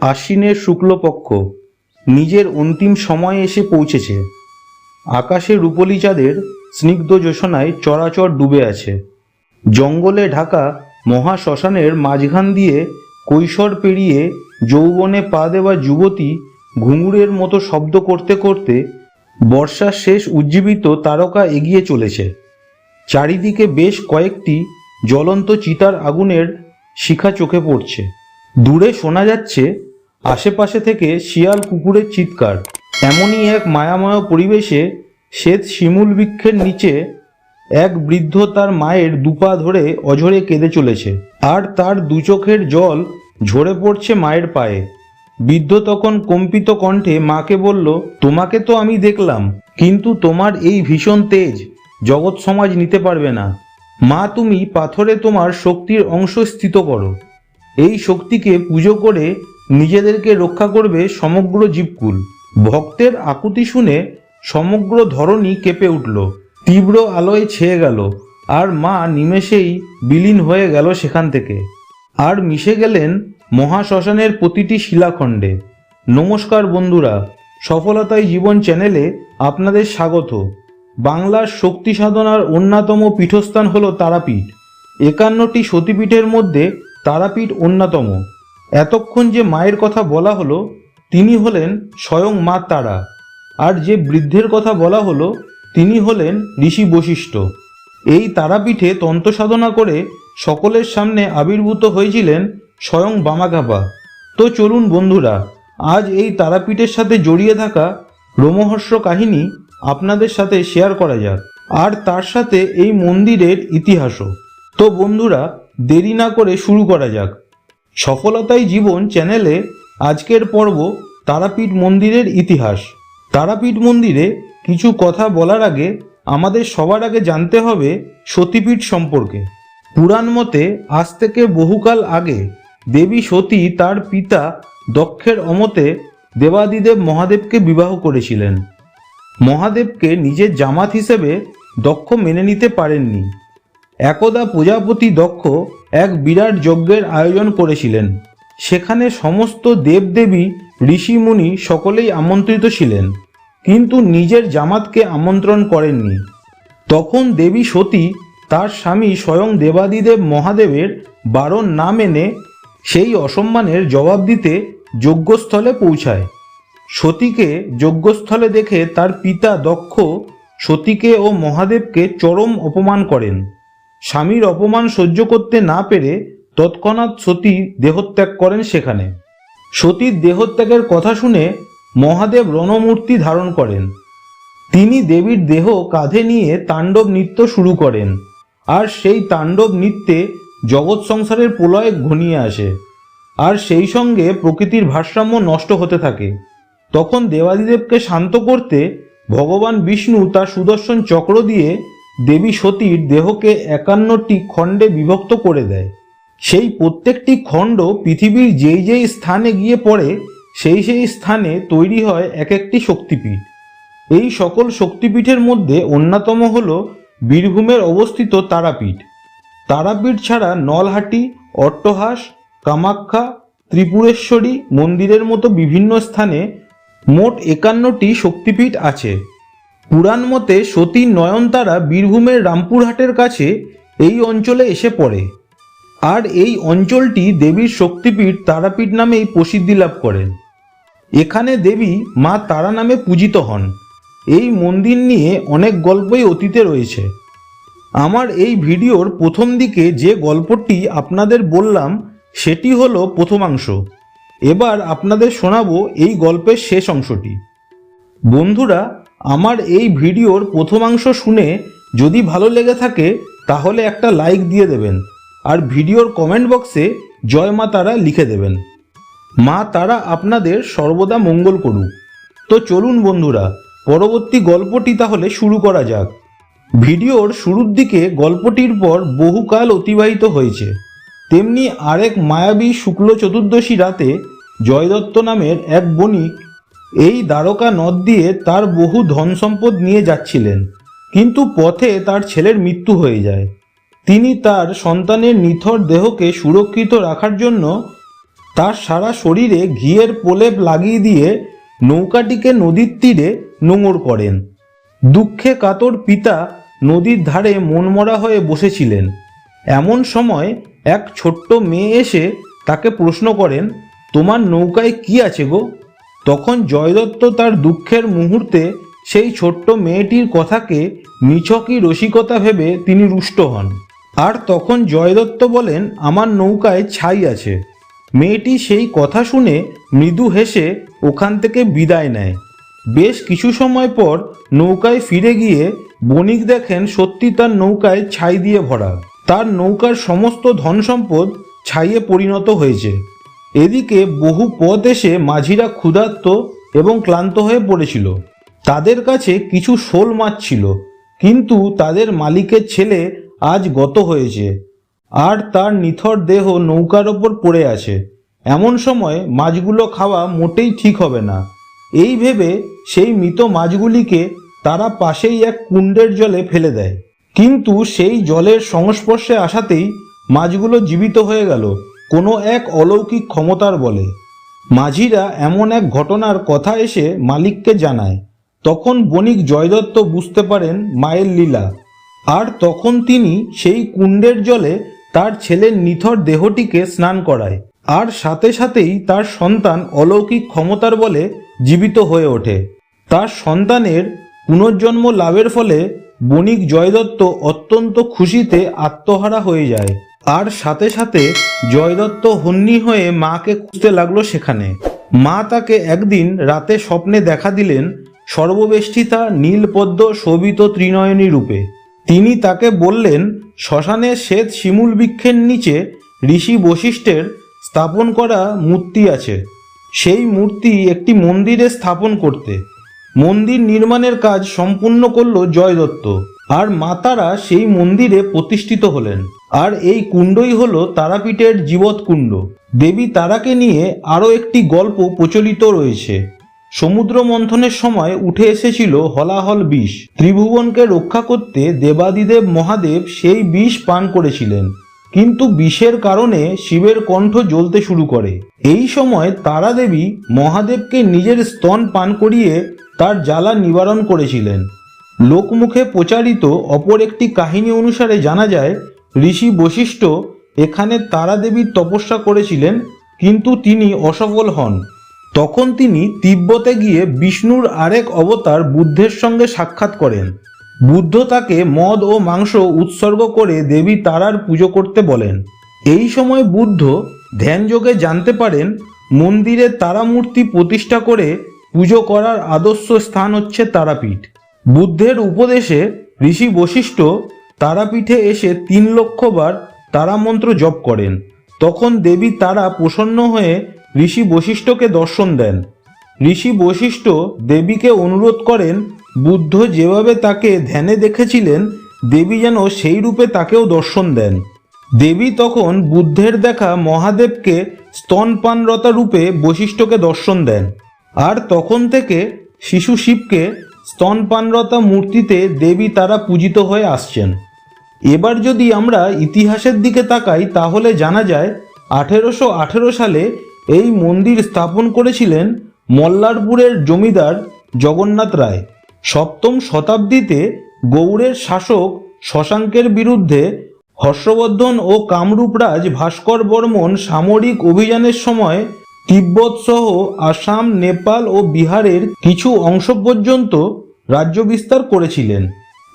আশ্বিনের শুক্লপক্ষ নিজের অন্তিম সময়ে এসে পৌঁছেছে। আকাশে রূপলি চাঁদের স্নিগ্ধ জোছনায় চরাচর ডুবে আছে। জঙ্গলে ঢাকা মহা শ্মশানের মাঝখান দিয়ে কৈশোর পেরিয়ে যৌবনে পা দেওয়া যুবতী ঘুঙুরের মতো শব্দ করতে করতে বর্ষার শেষ উজ্জীবিত তারকা এগিয়ে চলেছে। চারিদিকে বেশ কয়েকটি জ্বলন্ত চিতার আগুনের শিখা চোখে পড়ছে। দূরে শোনা যাচ্ছে আশেপাশে থেকে শিয়াল কুকুরের চিৎকার। এমনই এক মায়াময় পরিবেশে শ্বেত শিমুল বৃক্ষের নিচে এক বৃদ্ধ তার মায়ের দুপা ধরে অঝরে কেঁদে চলেছে। আর তার দু চোখের জল ঝরে পড়ছে মায়ের পায়ে। বৃদ্ধ তখন কম্পিত কণ্ঠে মাকে বলল, তোমাকে তো আমি দেখলাম, কিন্তু তোমার এই ভীষণ তেজ জগৎ সমাজ নিতে পারবে না। মা, তুমি পাথরে তোমার শক্তির অংশ স্থিত করো। এই শক্তিকে পুজো করে নিজেদেরকে রক্ষা করবে সমগ্র জীবকুল। ভক্তের আকুতি শুনে সমগ্র ধরনী কেঁপে উঠল। তীব্র আলোয় ছেয়ে গেল, আর মা নিমেষেই বিলীন হয়ে গেল সেখান থেকে। আর মিশে গেলেন মহাশ্মশানের প্রতিটি শিলাখণ্ডে। নমস্কার বন্ধুরা সফলতায় জীবন চ্যানেলে আপনাদের স্বাগত। বাংলার শক্তি সাধনার অন্যতম পীঠস্থান হল তারাপীঠ। একান্নটি সতীপীঠের মধ্যে তারাপীঠ অন্যতম। এতক্ষণ যে মায়ের কথা বলা হলো, তিনি হলেন স্বয়ং মা তারা। আর যে বৃদ্ধের কথা বলা হলো, তিনি হলেন ঋষি বশিষ্ঠ। এই তারাপীঠে তন্ত্র সাধনা করে সকলের সামনে আবির্ভূত হয়েছিলেন স্বয়ং বামাঘাপা। তো চলুন বন্ধুরা, আজ এই তারাপীঠের সাথে জড়িয়ে থাকা রোমহর্ষ কাহিনী আপনাদের সাথে শেয়ার করা যাক। আর তার সাথে এই মন্দিরের ইতিহাসও। তো বন্ধুরা, দেরি না করে শুরু করা যাক। সফলতাই জীবন চ্যানেলে আজকের পর্ব তারাপীঠ মন্দিরের ইতিহাস। তারাপীঠ মন্দিরে কিছু কথা বলার আগে আমাদের সবার আগে জানতে হবে সতীপীঠ সম্পর্কে। পুরাণ মতে আজ থেকে বহুকাল আগে দেবী সতী তার পিতা দক্ষের অমতে দেবাদিদেব মহাদেবকে বিবাহ করেছিলেন। মহাদেবকে নিজের জামাত হিসেবে দক্ষ মেনে নিতে পারেননি। একদা প্রজাপতি দক্ষ এক বিরাট যজ্ঞের আয়োজন করেছিলেন। সেখানে সমস্ত দেবদেবী, ঋষিমুনি সকলেই আমন্ত্রিত ছিলেন, কিন্তু নিজের জামাতকে আমন্ত্রণ করেননি। তখন দেবী সতী তার স্বামী স্বয়ং দেবাদিদেব মহাদেবের বারণ না মেনে সেই অসম্মানের জবাব দিতে যজ্ঞস্থলে পৌঁছায়। সতীকে যজ্ঞস্থলে দেখে তার পিতা দক্ষ সতীকে ও মহাদেবকে চরম অপমান করেন। স্বামীর অপমান সহ্য করতে না পেরে তৎক্ষণাৎ সতী দেহত্যাগ করেন সেখানে। সতীর দেহত্যাগের কথা শুনে মহাদেব রণমূর্তি ধারণ করেন। তিনি দেবীর দেহ কাঁধে নিয়ে তাণ্ডব নৃত্য শুরু করেন। আর সেই তাণ্ডব নৃত্যে জগৎ সংসারের প্রলয় ঘনিয়ে আসে। আর সেই সঙ্গে প্রকৃতির ভারসাম্য নষ্ট হতে থাকে। তখন দেবাদিদেবকে শান্ত করতে ভগবান বিষ্ণু তার সুদর্শন চক্র দিয়ে দেবী সতীর দেহকে একান্নটি খণ্ডে বিভক্ত করে দেয়। সেই প্রত্যেকটি খণ্ড পৃথিবীর যেই যেই স্থানে গিয়ে পড়ে, সেই সেই স্থানে তৈরি হয় এক একটি শক্তিপীঠ। এই সকল শক্তিপীঠের মধ্যে অন্যতম হল বীরভূমের অবস্থিত তারাপীঠ। তারাপীঠ ছাড়া নলহাটি, অট্টহাস, কামাখ্যা, ত্রিপুরেশ্বরী মন্দিরের মতো বিভিন্ন স্থানে মোট একান্নটি শক্তিপীঠ আছে। পুরাণ মতে সতী নয়নতারা বীরভূমের রামপুরহাটের কাছে এই অঞ্চলে এসে পড়ে। আর এই অঞ্চলটি দেবীর শক্তিপীঠ তারাপীঠ নামেই প্রসিদ্ধি লাভ করেন। এখানে দেবী মা তারা নামে পূজিত হন। এই মন্দির নিয়ে অনেক গল্পই অতীতে রয়েছে। আমার এই ভিডিওর প্রথম দিকে যে গল্পটি আপনাদের বললাম, সেটি হলো প্রথমাংশ। এবার আপনাদের শোনাবো এই গল্পের শেষ অংশটি। বন্ধুরা আমার এই ভিডিওর প্রথমাংশ শুনে যদি ভালো লেগে থাকে, তাহলে একটা লাইক দিয়ে দেবেন। আর ভিডিওর কমেন্ট বক্সে জয় মা তারা লিখে দেবেন। মা তারা আপনাদের সর্বদা মঙ্গল করুক। তো চলুন বন্ধুরা, পরবর্তী গল্পটি তাহলে শুরু করা যাক। ভিডিওর শুরুর দিকে গল্পটির পর বহুকাল অতিবাহিত হয়েছে। তেমনি আরেক মায়াবী শুক্ল চতুর্দশী রাতে জয়দত্ত নামের এক বণিক এই দ্বারকা নদ দিয়ে তার বহু ধন সম্পদ নিয়ে যাচ্ছিলেন। কিন্তু পথে তার ছেলের মৃত্যু হয়ে যায়। তিনি তার সন্তানের নিথর দেহকে সুরক্ষিত রাখার জন্য তার সারা শরীরে ঘিয়ের প্রলেপ লাগিয়ে দিয়ে নৌকাটিকে নদীর তীরে নোঙর করেন। দুঃখে কাতর পিতা নদীর ধারে মনমরা হয়ে বসেছিলেন। এমন সময় এক ছোট্ট মেয়ে এসে তাকে প্রশ্ন করেন, তোমার নৌকায় কি আছে গো? তখন জয়দত্ত তার দুঃখের মুহূর্তে সেই ছোট্ট মেয়েটির কথাকে নিছকই রসিকতা ভেবে তিনি রুষ্ট হন। আর তখন জয়দত্ত বলেন, আমার নৌকায় ছাই আছে। মেয়েটি সেই কথা শুনে মৃদু হেসে ওখান থেকে বিদায় নেয়। বেশ কিছু সময় পর নৌকায় ফিরে গিয়ে বণিক দেখেন সত্যি তার নৌকায় ছাই দিয়ে ভরা। তার নৌকার সমস্ত ধন সম্পদ ছাইয়ে পরিণত হয়েছে। এদিকে বহু পথ এসে মাঝিরা ক্ষুধার্ত এবং ক্লান্ত হয়ে পড়েছিল। তাদের কাছে কিছু শোল মাছ ছিল, কিন্তু তাদের মালিকের ছেলে আজ গত হয়েছে আর তার নিথর দেহ নৌকার ওপর পড়ে আছে। এমন সময় মাছগুলো খাওয়া মোটেই ঠিক হবে না। এই ভেবে সেই মৃত মাছগুলিকে তারা পাশেই এক কুণ্ডের জলে ফেলে দেয়। কিন্তু সেই জলের সংস্পর্শে আসাতেই মাছগুলো জীবিত হয়ে গেল। কোনো এক অলৌকিক ক্ষমতার বলে। মাঝিরা এমন এক ঘটনার কথা এসে মালিককে জানায়। তখন বণিক জয়দত্ত বুঝতে পারেন মায়ের লীলা। আর তখন তিনি সেই কুণ্ডের জলে তার ছেলের নিথর দেহটিকে স্নান করায়। আর সাথে সাথেই তার সন্তান অলৌকিক ক্ষমতার বলে জীবিত হয়ে ওঠে। তার সন্তানের পুনর্জন্ম লাভের ফলে বণিক জয়দত্ত অত্যন্ত খুশিতে আত্মহারা হয়ে যায়। আর সাথে সাথে জয়দত্ত হন্যি হয়ে মাকে খুঁজতে লাগল সেখানে। মা তাকে একদিন রাতে স্বপ্নে দেখা দিলেন সর্ববেষ্টিতা নীলপদ্ম শোভিত ত্রিনয়নী রূপে। তিনি তাকে বললেন শ্মশানের শ্বেত শিমুল বৃক্ষের নিচে ঋষি বশিষ্ঠের স্থাপন করা মূর্তি আছে। সেই মূর্তি একটি মন্দিরে স্থাপন করতে। মন্দির নির্মাণের কাজ সম্পূর্ণ করল জয়দত্ত, আর মাতারা সেই মন্দিরে প্রতিষ্ঠিত হলেন। আর এই কুণ্ডই হল তারাপীঠের জীবৎ কুণ্ড দেবী তারাকে নিয়ে আরও একটি গল্প প্রচলিত রয়েছে। সমুদ্র মন্থনের সময় উঠে এসেছিল হলাহল বিষ। ত্রিভুবনকে রক্ষা করতে দেবাদিদেব মহাদেব সেই বিষ পান করেছিলেন। কিন্তু বিষের কারণে শিবের কণ্ঠ জ্বলতে শুরু করে। এই সময় তারা দেবী মহাদেবকে নিজের স্তন পান করিয়ে তার জ্বালা নিবারণ করেছিলেন। লোকমুখে প্রচারিত অপর একটি কাহিনী অনুসারে জানা যায় ঋষি বশিষ্ঠ এখানে তারা দেবীর তপস্যা করেছিলেন, কিন্তু তিনি অসফল হন। তখন তিনি তিব্বতে গিয়ে বিষ্ণুর আরেক অবতার বুদ্ধের সঙ্গে সাক্ষাৎ করেন। বুদ্ধ তাকে মদ ও মাংস উৎসর্গ করে দেবী তারার পুজো করতে বলেন। এই সময় বুদ্ধ ধ্যানযোগে জানতে পারেন, মন্দিরে তারা মূর্তি প্রতিষ্ঠা করে পুজো করার আদর্শ স্থান হচ্ছে তারাপীঠ। বুদ্ধের উপদেশে ঋষি বশিষ্ঠ তারাপীঠে এসে তিন লক্ষবার তারা মন্ত্র জপ করেন। তখন দেবী তারা প্রসন্ন হয়ে ঋষি বশিষ্ঠকে দর্শন দেন। ঋষি বশিষ্ঠ দেবীকে অনুরোধ করেন, বুদ্ধ যেভাবে তাকে ধ্যানে দেখেছিলেন, দেবী যেন সেই রূপে তাকেও দর্শন দেন। দেবী তখন বুদ্ধের দেখা মহাদেবকে স্তনপানরতা রূপে বশিষ্ঠকে দর্শন দেন। আর তখন থেকে শিশু শিবকে স্তনপানরতা মূর্তিতে দেবী তারা পূজিত হয়ে আসছেন। এবার যদি আমরা ইতিহাসের দিকে তাকাই, তাহলে জানা যায় আঠেরোশো আঠেরো সালে এই মন্দির স্থাপন করেছিলেন মল্লারপুরের জমিদার জগন্নাথ রায়। সপ্তম শতাব্দীতে গৌড়ের শাসক শশাঙ্কের বিরুদ্ধে হর্ষবর্ধন ও কামরূপরাজ ভাস্কর বর্মন সামরিক অভিযানের সময় তিব্বত সহ আসাম, নেপাল ও বিহারের কিছু অংশ পর্যন্ত রাজ্য বিস্তার করেছিলেন।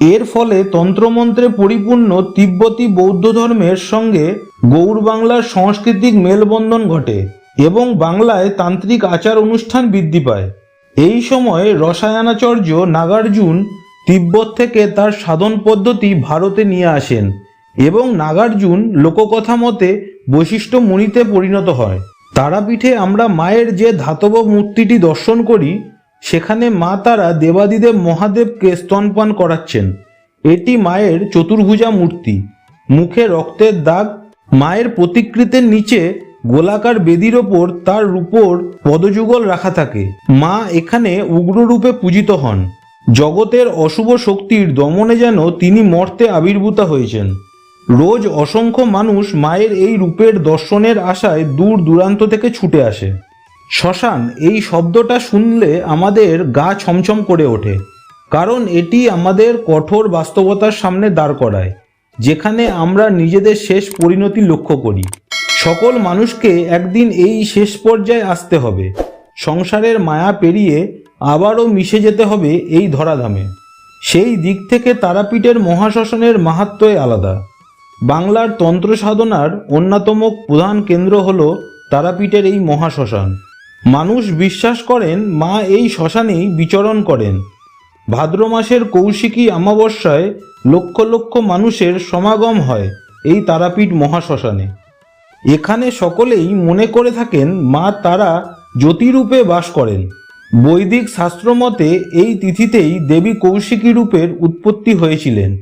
এর ফলে তন্ত্রমন্ত্রে পরিপূর্ণ তিব্বতী বৌদ্ধ ধর্মের সঙ্গে গৌড় বাংলার সাংস্কৃতিক মেলবন্ধন ঘটে এবং বাংলায় তান্ত্রিক আচার অনুষ্ঠান বৃদ্ধি পায়। এই সময় রসায়নাচার্য নাগার্জুন তিব্বত থেকে তার সাধন পদ্ধতি ভারতে নিয়ে আসেন এবং নাগার্জুন লোককথা মতে বৈশিষ্ট্য মুনিতে পরিণত হয়। তারাপীঠে আমরা মায়ের যে ধাতব মূর্তিটি দর্শন করি সেখানে মা তারা দেবাদিদেব মহাদেবকে স্তনপান করাচ্ছেন। এটি মায়ের চতুর্ভুজা মূর্তি। মুখে রক্তের দাগ, মায়ের প্রতিকৃতের নিচে গোলাকার বেদির ওপর তার রূপর পদযুগল রাখা থাকে। মা এখানে উগ্ররূপে পূজিত হন। জগতের অশুভ শক্তির দমনে যেন তিনি মর্তে আবির্ভূতা হয়েছেন। রোজ অসংখ্য মানুষ মায়ের এই রূপের দর্শনের আশায় দূর দূরান্ত থেকে ছুটে আসে। শ্মশান, এই শব্দটা শুনলে আমাদের গা ছমছম করে ওঠে, কারণ এটি আমাদের কঠোর বাস্তবতার সামনে দাঁড় করায়, যেখানে আমরা নিজেদের শেষ পরিণতি লক্ষ্য করি। সকল মানুষকে একদিন এই শেষ পর্যায়ে আসতে হবে, সংসারের মায়া পেরিয়ে আবারও মিশে যেতে হবে এই ধরাধামে। সেই দিক থেকে তারাপীঠের মহাশ্মশানের মাহাত্মই আলাদা। বাংলার তন্ত্র সাধনার অন্যতম প্রধান কেন্দ্র হল তারাপীঠের এই মহাশ্মশান। মানুষ বিশ্বাস করেন, মা এই শ্মশানেই বিচরণ করেন। ভাদ্র মাসের কৌশিকী অমাবস্যায় লক্ষ লক্ষ মানুষের সমাগম হয় এই তারাপীঠ মহাশ্মশানে। এখানে সকলেই মনে করে থাকেন, মা তারা জ্যোতিরূপে বাস করেন। বৈদিক শাস্ত্রমতে এই তিথিতেই দেবী কৌশিকী রূপের উৎপত্তি হয়েছিলেন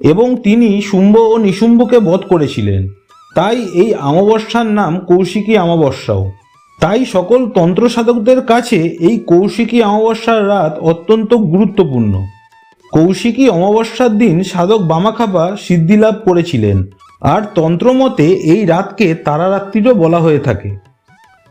এবং তিনি শুম্ভ ও নিশুম্ভকে বধ করেছিলেন। তাই এই অমাবস্যার নাম কৌশিকী অমাবস্যাও। তাই সকল তন্ত্র সাধকদের কাছে এই কৌশিকী অমাবস্যার রাত অত্যন্ত গুরুত্বপূর্ণ। কৌশিকী অমাবস্যার দিন সাধক বামাখাপা সিদ্ধিলাভ করেছিলেন, আর তন্ত্রমতে এই রাতকে তারারাত্রিরও বলা হয়ে থাকে।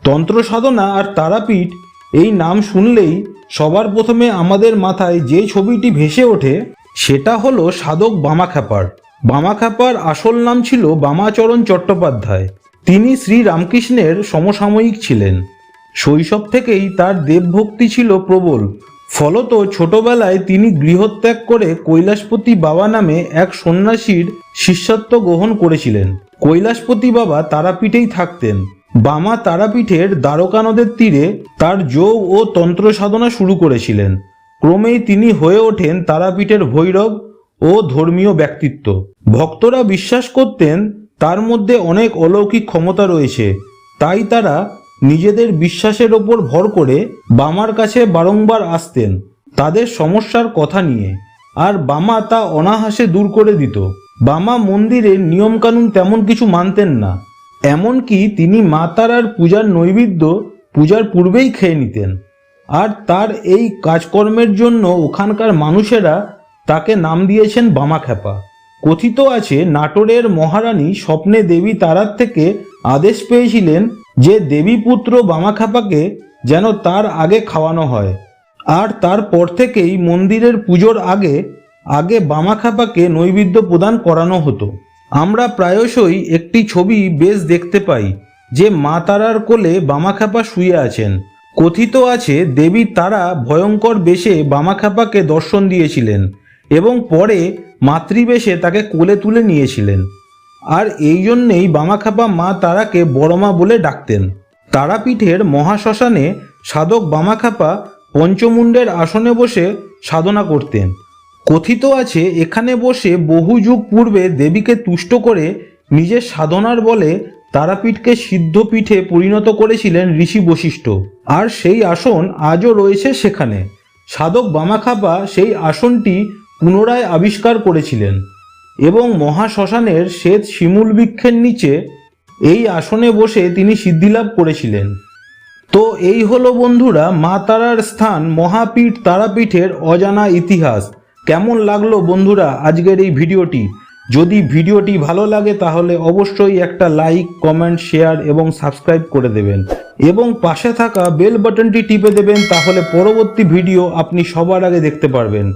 তন্ত্র সাধনা আর তারাপীঠ এই নাম শুনলেই সবার প্রথমে আমাদের মাথায় যে ছবিটি ভেসে ওঠে, সেটা হলো সাধক বামাখ্যাপার। বামাখ্যাপার আসল নাম ছিল বামাচরণ চট্টোপাধ্যায়। তিনি শ্রী রামকৃষ্ণের সমসাময়িক ছিলেন। শৈশব থেকেই তার দেবভক্তি ছিল প্রবল। ফলত ছোটবেলায় তিনি গৃহত্যাগ করে কৈলাসপতি বাবা নামে এক সন্ন্যাসীর শিষ্যত্ব গ্রহণ করেছিলেন। কৈলাসপতি বাবা তারাপীঠেই থাকতেন। বামা তারাপীঠের দ্বারকা নদের তীরে তার যোগ ও তন্ত্র সাধনা শুরু করেছিলেন। ক্রমেই তিনি হয়ে ওঠেন তারাপীঠের ভৈরব ও ধর্মীয় ব্যক্তিত্ব। ভক্তরা বিশ্বাস করতেন তার মধ্যে অনেক অলৌকিক ক্ষমতা রয়েছে। তাই তারা নিজেদের বিশ্বাসের ওপর ভর করে বামার কাছে বারংবার আসতেন তাদের সমস্যার কথা নিয়ে। আর বামা তা অনাহাসে দূর করে দিত। বামা মন্দিরের নিয়মকানুন তেমন কিছু মানতেন না। এমনকি তিনি মা তারার পূজার নৈবেদ্য পূজার পূর্বেই খেয়ে নিতেন। আর তার এই কাজকর্মের জন্য ওখানকার মানুষেরা তাকে নাম দিয়েছেন বামাখ্যাপা কথিত আছে, নাটোরের মহারানী স্বপ্নে দেবী তারার থেকে আদেশ পেয়েছিলেন যে দেবীপুত্র বামাখাপাকে যেন তার আগে খাওয়ানো হয়। আর তারপর থেকেই মন্দিরের পুজোর আগে আগে বামাখাপাকে নৈবেদ্য প্রদান করানো হতো। আমরা প্রায়শই একটি ছবি বেশ দেখতে পাই, যে মা তারার কোলে বামাখাপা শুয়ে আছেন। কথিত আছে, দেবী তারা ভয়ঙ্কর বেশে বামাখাপাকে দর্শন দিয়েছিলেন। এবং পরে মাতৃবেশে তাকে কোলে তুলে নিয়েছিলেন। আর এই জন্যেই বামাখাপা মা তারাকে বড়মা বলে ডাকতেন। তারাপীঠের মহাশ্মশানে সাধক বামাখাপা পঞ্চমুণ্ডের আসনে বসে সাধনা করতেন। কথিত আছে, এখানে বসে বহু যুগ পূর্বে দেবীকে তুষ্ট করে নিজের সাধনার বলে তারাপীঠকে সিদ্ধপীঠে পরিণত করেছিলেন ঋষি বশিষ্ঠ। আর সেই আসন আজও রয়েছে সেখানে। সাধক বামাখাপা সেই আসনটি পুনরায় আবিষ্কার করেছিলেন এবং মহাশ্মশানের শ্বেত শিমুল বৃক্ষের নিচে এই আসনে বসে তিনি সিদ্ধিলাভ করেছিলেন। তো এই হলো বন্ধুরা মা তারার স্থান মহাপীঠ তারাপীঠের অজানা ইতিহাস। কেমন লাগল বন্ধুরা আজকের এই ভিডিওটি? যদি ভিডিওটি ভালো লাগে তাহলে অবশ্যই একটা লাইক, কমেন্ট, শেয়ার এবং সাবস্ক্রাইব করে দেবেন। এবং পাশে থাকা বেল বাটনটি টিপে দেবেন তাহলে পরবর্তী ভিডিও আপনি সবার আগে দেখতে পারবেন।